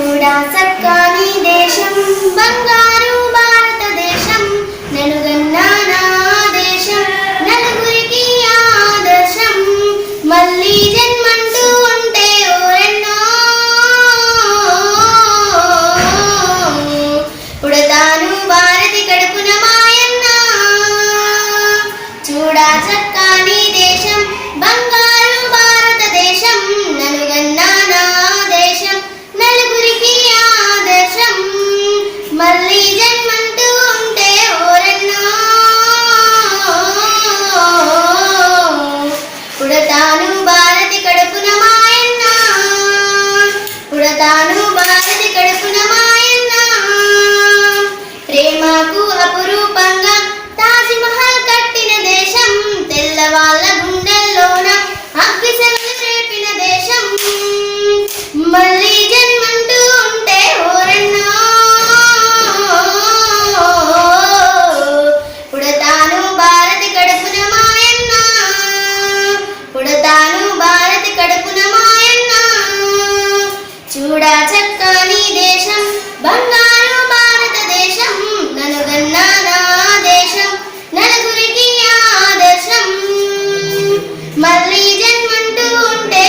కూడా సక్కాని దేశం బంగారు చక్కని దేశం బంగారు భారతదేశం నలుగన్నా నా దేశం నలుగురికి ఆదర్శం. మళ్ళీ జన్మంటూ ఉంటే